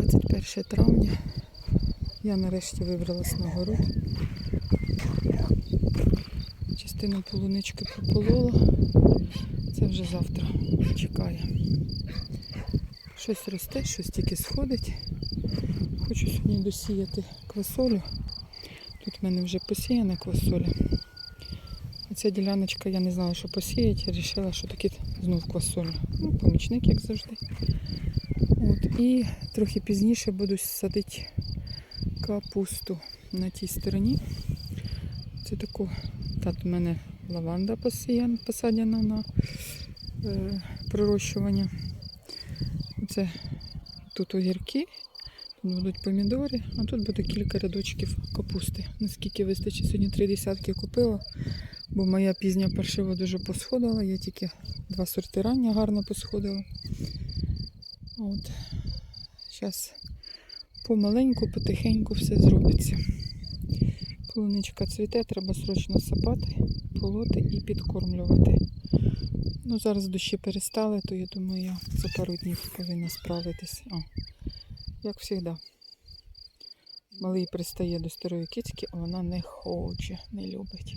21 травня. Я нарешті вибралась на город. Частину полунички прополола. Це вже завтра чекає. Щось росте, щось тільки сходить. Хочу сьогодні досіяти квасолю. Тут в мене вже посіяна квасоля. Оця діляночка, я не знала, що посіяти, вирішила, що таки знов квасолю. Ну, помічник, як завжди. От, і трохи пізніше буду садити капусту на тій стороні. Це таку, тут у мене лаванда посадена на е, пророщування. Це тут огірки, тут будуть помідори, а тут буде кілька рядочків капусти. Наскільки вистачить, сьогодні три десятки купила, бо моя пізня паршива дуже посходила, я тільки два сорти рання гарно посходила. От. Зараз помаленьку, потихеньку все зробиться. Полуничка цвіте, треба срочно сапати, полоти і підкормлювати. Ну, зараз дощі перестали, то я думаю, я за пару днів повинна справитись. О, як завжди. Малий пристає до старої кицьки, а вона не хоче, не любить.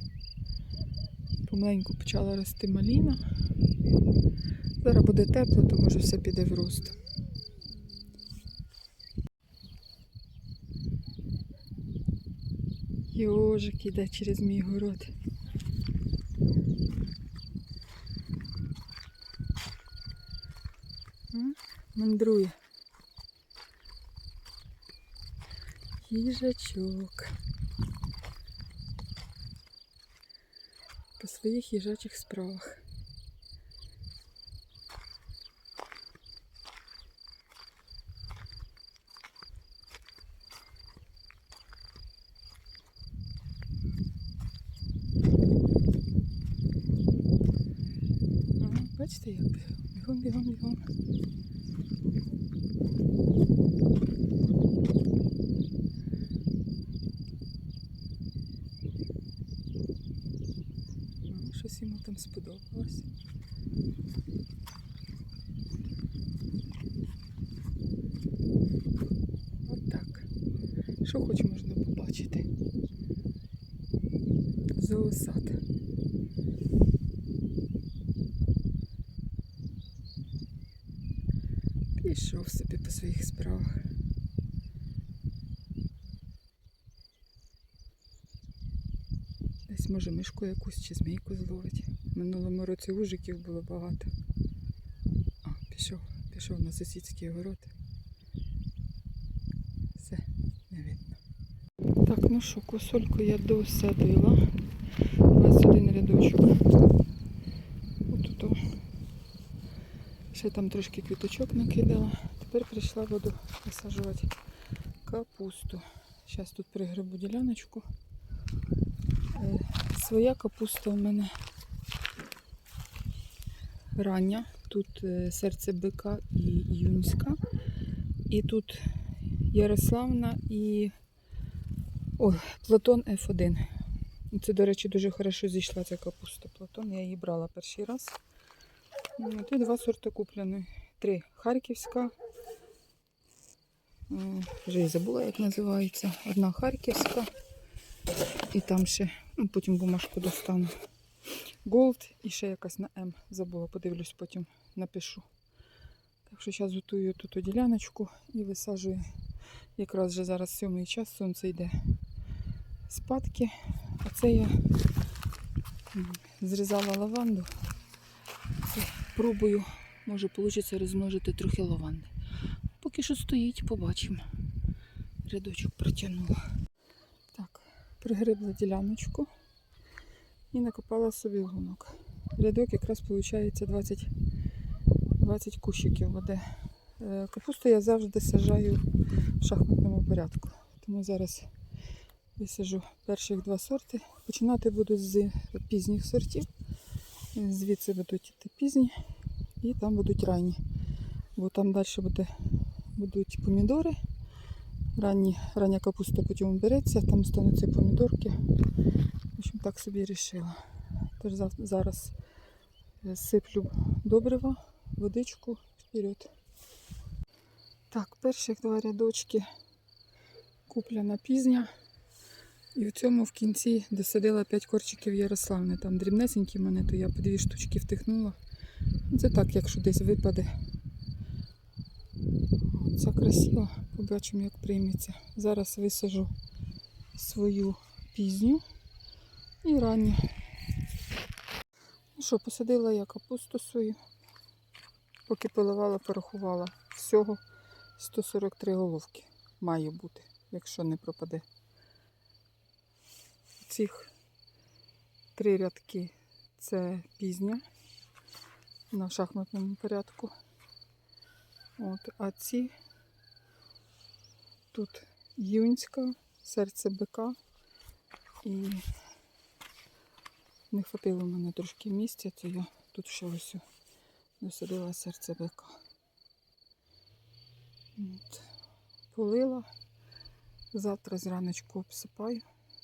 Помаленьку почала рости маліна. Зараз буде тепло, то може все піде в рост. Йожик іде через мій город. Мандрує. Їжачок. По своїх їжачих справах. Бачите, як бігом, бігом, бігом. Щось йому там сподобалось. От так. Що хоч можна побачити. Зоосад. Пішов собі по своїх справах. Десь може мишку якусь чи змійку зловить. Минулому році ужиків було багато. А, пішов, пішов на сусідський город. Все, не видно. Так, ну що, косольку я досадила. 21 рядочок. Ще там трошки квіточок накидала. Тепер прийшла буду висаджувати капусту. Зараз тут пригребу діляночку. Е, Своя капуста у мене рання. Тут е, серце бика і юнська. І тут Ярославна і Ой, Платон F1. Це, до речі, дуже хорошо зійшла ця капуста. Платон, я її брала перший раз. І два сорти куплені. Три. Харківська. Вже і забула, як називається. Одна харківська. І там ще, ну, потім бумажку достану. Голд і ще якась на М. Забула, подивлюсь, потім напишу. Так що зараз готую тут діляночку і висаджую. Якраз вже зараз сьомий час, сонце йде спадки. А це я зрізала лаванду. Це пробую, може вийде розмножити трохи лаванди. Поки що стоїть, побачимо. Рядочок протягнула. Так, пригребла діляночку і накопала собі лунок. Рядок якраз виходить 20, 20 кущиків буде. Е, Капусту я завжди сажаю в шахматному порядку. Тому зараз висажу перших два сорти. Починати буду з пізніх сортів. Звідси будуть йти пізні і там будуть ранні. Бо там далі буде, будуть помідори. Ранні, рання капуста потім береться, там стануться помідорки. В общем, так собі вирішила. Тож зараз е, сиплю добрива, водичку вперед. Так, перших два рядочки куплена пізня. І в цьому в кінці досадила 5 корчиків Ярославни. Там дрібнесенькі мене, то я по дві штучки втихнула. Ну, Це так, якщо десь випаде. Це красиво. Побачимо, як прийметься. Зараз висажу свою пізню і ранню. Ну що, посадила я капусту свою. Поки поливала, порахувала. Всього 143 головки має бути, якщо не пропаде. Цих три рядки це пізня на шахматному порядку. От, а ці тут юнська, серце бика і не хватило мене трошки місця, то я тут ще ось досадила серце бика. От. Полила. Завтра зраночку обсипаю.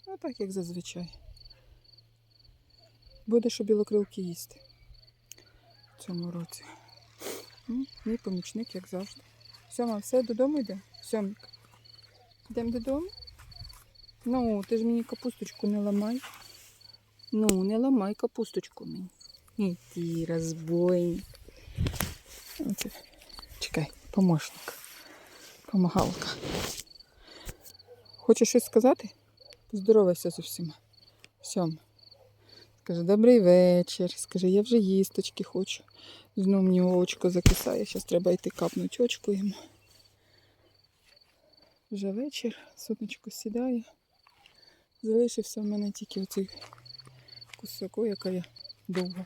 Ну так, як зазвичай. Буде, що білокрилки їсти в цьому році. Мій помічник, як завжди. Сьома, все додому йде? Сьомик. Йдемо додому? Ну, ти ж мені капусточку не ламай. Ну, не ламай капусточку мені. І ти розбойник. Оце. Чекай, помощник. Помагалка. Хочеш щось сказати? Поздоровайся з усіма. Сьом. Скажи, добрий вечір. Скажи, я вже їсточки хочу. Знов мені очко закисає. Зараз треба йти капнути очко йому. Вже вечір, сонечко сідає. Залишився в мене тільки оцей кусок, ой, яка я довга.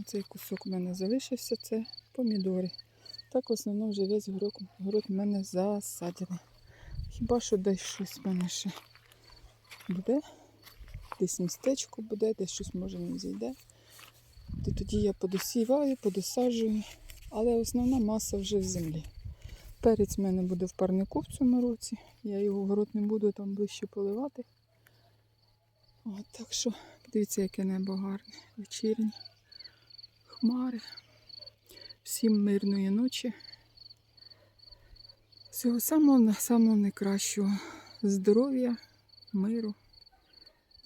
Оцей кусок у мене залишився, це помідори. Так в основному вже весь город, город в мене засадений. Хіба що десь щось в мене ще буде, десь містечко буде, десь щось може не зійде. То тоді я подосіваю, подосаджую, але основна маса вже в землі. Перець в мене буде в парнику в цьому році. Я його в город не буду там ближче поливати. От, так що дивіться, яке небо гарне, вечірнє, хмари. Всім мирної ночі. Всього самого, самого найкращого здоров'я, миру.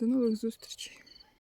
До нових зустрічей.